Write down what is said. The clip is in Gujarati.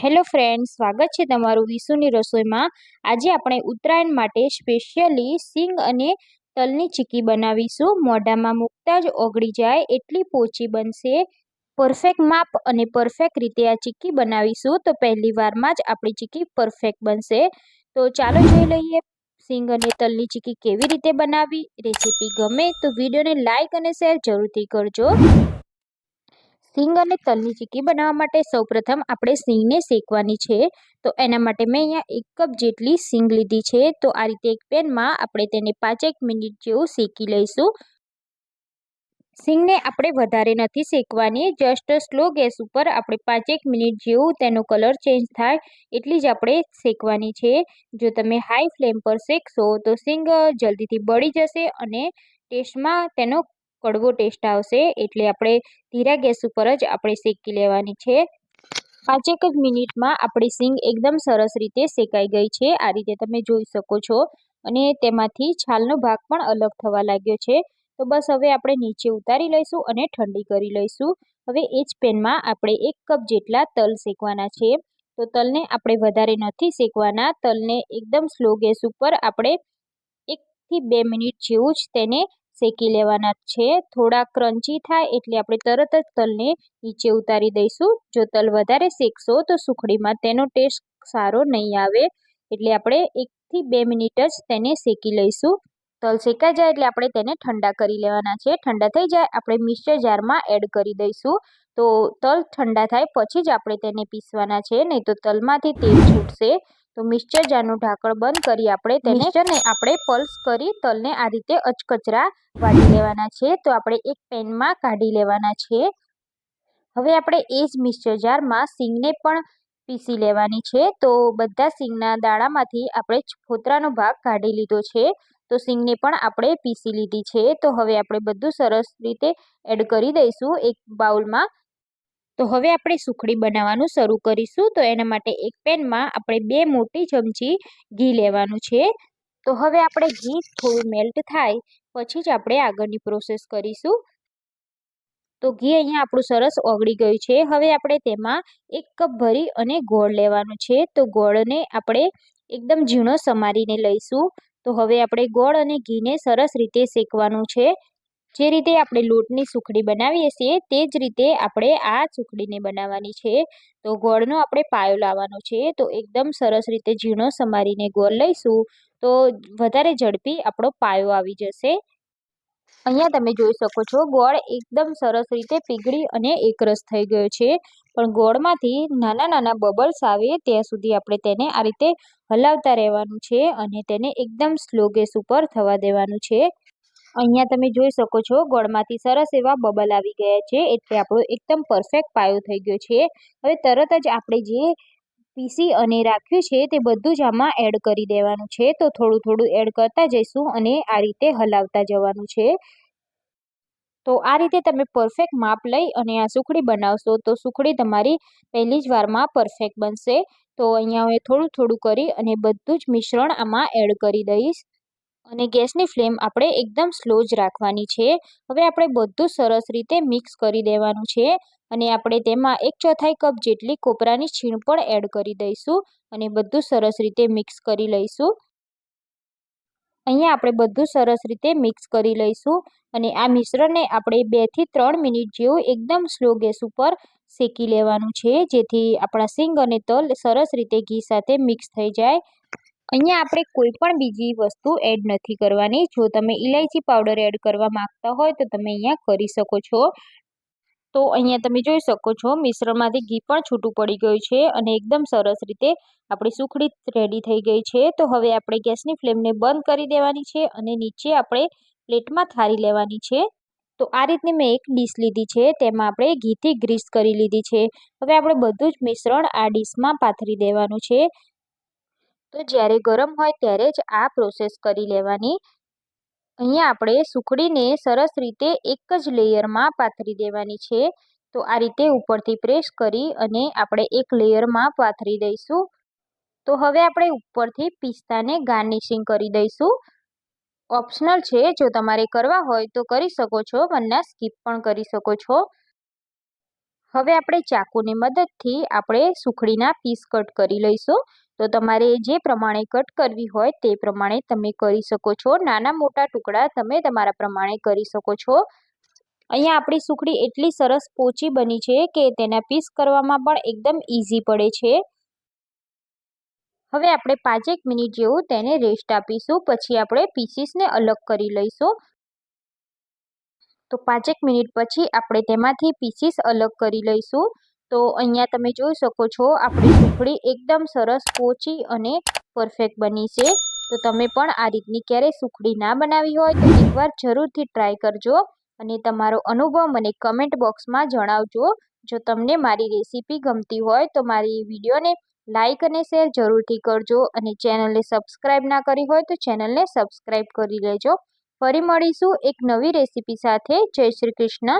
હેલો ફ્રેન્ડ સ્વાગત છે તમારું વિશુની રસોઈમાં. આજે આપણે ઉત્તરાયણ માટે સ્પેશિયલી સિંગ અને તલની ચીકી બનાવીશું. મોઢામાં મૂકતા જ ઓગળી જાય એટલી પોચી બનશે. પરફેક્ટ માપ અને પરફેક્ટ રીતે આ ચીકી બનાવીશું. તો પહેલી વારમાં જ આપણી ચીકી પરફેક્ટ બનશે. તો ચાલો જોઈ લઈએ સિંગ અને તલની ચીકી કેવી રીતે બનાવી. રેસીપી ગમે તો વિડીયોને લાઇક અને શેર જરૂરથી કરજો. સિંગ અને તલની ચીકી બનાવવા માટે સૌપ્રથમ આપણે સિંગને શેકવાની છે. તો એના માટે મેં અહીંયા એક કપ જેટલી સિંગ લીધી છે. તો આ રીતે એક પેનમાં આપણે તેને પાંચેક મિનિટ જેવું શેકી લઈશું. સિંગને આપણે વધારે નથી શેકવાની જસ્ટ સ્લો ગેસ ઉપર આપણે પાંચેક મિનિટ જેવું તેનો કલર ચેન્જ થાય એટલી જ આપણે શેકવાની છે. જો તમે હાઈ ફ્લેમ પર શેકશો તો સિંગ જલ્દીથી બળી જશે અને ટેસ્ટમાં તેનો કડવો ટેસ્ટ આવશે એટલે આપણે ધીરા ગેસ ઉપર જ આપણે શેકી લેવાની છે. પાંચેક જ મિનિટમાં આપણી સિંગ એકદમ સરસ રીતે શેકાઈ ગઈ છે. આ રીતે તમે જોઈ શકો છો. અને તેમાંથી છાલનો ભાગ પણ અલગ થવા લાગ્યો છે. તો બસ હવે આપણે નીચે ઉતારી લઈશું અને ઠંડી કરી લઈશું. હવે એ જ પેનમાં આપણે એક કપ જેટલા તલ શેકવાના છે. તો તલને આપણે વધારે નથી શેકવાના. તલને એકદમ સ્લો ગેસ ઉપર આપણે એકથી બે મિનિટ જેવું જ તેને શેકી લેવાના છે. થોડા ક્રન્ચી થાય એટલે આપણે તરત જ તલને નીચે ઉતારી દઈશું. જો તલ વધારે શેકશો તો સુખડીમાં તેનો ટેસ્ટ સારો નહીં આવે એટલે આપણે એકથી બે મિનિટ જ તેને શેકી લઈશું. તલ શેકાઈ જાય એટલે આપણે તેને ઠંડા કરી લેવાના છે. ઠંડા થઈ જાય આપણે મિક્સર જારમાં એડ કરી દઈશું. તો તલ ઠંડા થાય પછી જ આપણે તેને પીસવાના છે. નહીં તો તલમાંથી તેલ છૂટશે. તો મિક્સર જારનું ઢાંકણ બંધ કરી આપણે તેને મિક્સરને આપણે પલ્સ કરી તલને આ રીતે અચકચરા વાટી લેવાના છે. તો આપણે એક પેનમાં કાઢી લેવાના છે. હવે આપણે એ જ મિક્સર જારમાં સિંગને પણ પીસી લેવાની છે. તો બધા સિંગના દાણામાંથી આપણે ફોતરાનો ભાગ કાઢી લીધો છે. તો સિંગને પણ આપણે પીસી લીધી છે. તો હવે આપણે બધું સરસ રીતે એડ કરી દઈશું એક બાઉલમાં. તો હવે આપણે સુખડી બનાવવાનું શરૂ કરીશું. તો એના માટે એક પેનમાં આપણે બે મોટી ચમચી ઘી લેવાનું છે. તો હવે આપણે ઘી થોડું મેલ્ટ થાય પછી જ આપણે આગળની પ્રોસેસ કરીશું. તો ઘી અહીંયા આપણું સરસ ઓગળી ગયું છે. હવે આપણે તેમાં એક કપ ભરી અને ગોળ લેવાનું છે. તો ગોળને આપણે એકદમ ઝીણો સમારીને લઈશું. તો હવે આપણે ગોળ અને ઘીને સરસ રીતે શેકવાનું છે. જે રીતે આપણે લોટની સુખડી બનાવીએ છીએ, તે જ રીતે આપણે આ સુખડીને બનાવવાની છે. તો ગોળનો આપણે પાયો લાવવાનો છે. તો એકદમ સરસ રીતે ઝીણો સમારીને ગોળ લઈશું. તો વધારે ઝડપી આપણો પાયો આવી જશે. અહીંયા તમે જોઈ શકો છો, ગોળ એકદમ સરસ રીતે પીગળી અને એકરસ થઈ ગયો છે. પણ ગોળમાંથી નાના નાના બબલ્સ આવે, ત્યાં સુધી આપણે તેને આ રીતે હલાવતા રહેવાનું છે અને તેને એકદમ સ્લો ગેસ ઉપર થવા દેવાનું છે. અહીંયા તમે જોઈ શકો છો, ગોળમાંથી સરસ એવા બબલ આવી ગયા છે, એટલે આપણો એકદમ પરફેક્ટ પાયો થઈ ગયો છે. હવે તરત જ આપણે જે પીસી અને રાખ્યું છે તે બધું જ આમાં એડ કરી દેવાનું છે. તો થોડું થોડું એડ કરતા જઈશું અને આ રીતે હલાવતા જવાનું છે. તો આ રીતે તમે પરફેક્ટ માપ લઈ અને આ સુખડી બનાવશો તો સુખડી તમારી પહેલી જ વારમાં પરફેક્ટ બનશે. તો અહીંયા હું થોડું થોડું કરી અને બધું જ મિશ્રણ આમાં એડ કરી દઈશ. અને ગેસની ફ્લેમ આપણે એકદમ સ્લો જ રાખવાની છે. હવે આપણે બધું સરસ રીતે મિક્સ કરી દેવાનું છે અને આપણે તેમાં એક ચોથાઈ કપ જેટલી કોપરાની છીણ પણ એડ કરી દઈશું અને બધું સરસ રીતે મિક્સ કરી લઈશું. અહીંયા આપણે બધું સરસ રીતે મિક્સ કરી લઈશું અને આ મિશ્રણને આપણે બેથી ત્રણ મિનિટ જેવું એકદમ સ્લો ગેસ ઉપર શેકી લેવાનું છે જેથી આપણા સિંગ અને તલ સરસ રીતે ઘી સાથે મિક્સ થઈ જાય અહીંયા આપણે કોઈ પણ બીજી વસ્તુ એડ નથી કરવાની. જો તમે ઇલાયચી પાવડર એડ કરવા માંગતા હોય તો તમે અહીંયા કરી શકો છો. તો અહીંયા તમે જોઈ શકો છો, મિશ્રણમાંથી ઘી પણ છૂટું પડી ગયું છે અને એકદમ સરસ રીતે આપણી સુખડી રેડી થઈ ગઈ છે. તો હવે આપણે ગેસની ફ્લેમને બંધ કરી દેવાની છે અને નીચે આપણે પ્લેટમાં થારી લેવાની છે. તો આ રીતની મેં એક ડીશ લીધી છે, તેમાં આપણે ઘીથી ગ્રીસ કરી લીધી છે. હવે આપણે બધું જ મિશ્રણ આ ડીશમાં પાથરી દેવાનું છે. તો જ્યારે ગરમ હોય ત્યારે જ આ પ્રોસેસ કરી લેવાની. અહીંયા આપણે સુખડીને સરસ રીતે એક જ લેયરમાં પાથરી દેવાની છે. તો આ રીતે ઉપરથી પ્રેસ કરી અને આપણે એક લેયરમાં પાથરી દઈશું. તો હવે આપણે ઉપરથી પિસ્તાને ગાર્નિશિંગ કરી દઈશું. ઓપ્શનલ છે, જો તમારે કરવા હોય તો કરી શકો છો, વરના સ્કીપ પણ કરી શકો છો. હવે આપણે ચાકુની મદદથી આપણે સુખડીના પીસ કટ કરી લઈશું. તો તમારે જે પ્રમાણે કટ કરવી હોય તે પ્રમાણે તમે કરી શકો છો. નાના મોટા ટુકડા તમે તમારા પ્રમાણે કરી શકો છો. અહીંયા આપણી સુખડી એટલી સરસ પોચી બની છે કે તેના પીસ કરવામાં પણ એકદમ ઇઝી પડે છે. હવે આપણે પાંચેક મિનિટ જેવું તેને રેસ્ટ આપીશું. પછી આપણે પીસીસને અલગ કરી લઈશું. તો પાંચેક મિનિટ પછી આપણે તેમાંથી પીસીસ અલગ કરી લઈશું. તો અહીંયા તમે જોઈ શકો છો, આપણી સુખડી એકદમ સરસ પોચી અને પરફેક્ટ બની છે. તો તમે પણ આ રીતની ક્યારેય સુખડી ના બનાવી હોય તો એકવાર જરૂરથી ટ્રાય કરજો અને તમારો અનુભવ મને કમેન્ટ બોક્સમાં જણાવજો. જો તમને મારી રેસીપી ગમતી હોય તો મારી વિડીયોને લાઇક અને શેર જરૂરથી કરજો અને ચેનલને સબસ્ક્રાઈબ ના કરી હોય તો ચેનલને સબસ્ક્રાઈબ કરી લેજો. ફરી મળીશું એક નવી રેસીપી સાથે. જય શ્રી કૃષ્ણ.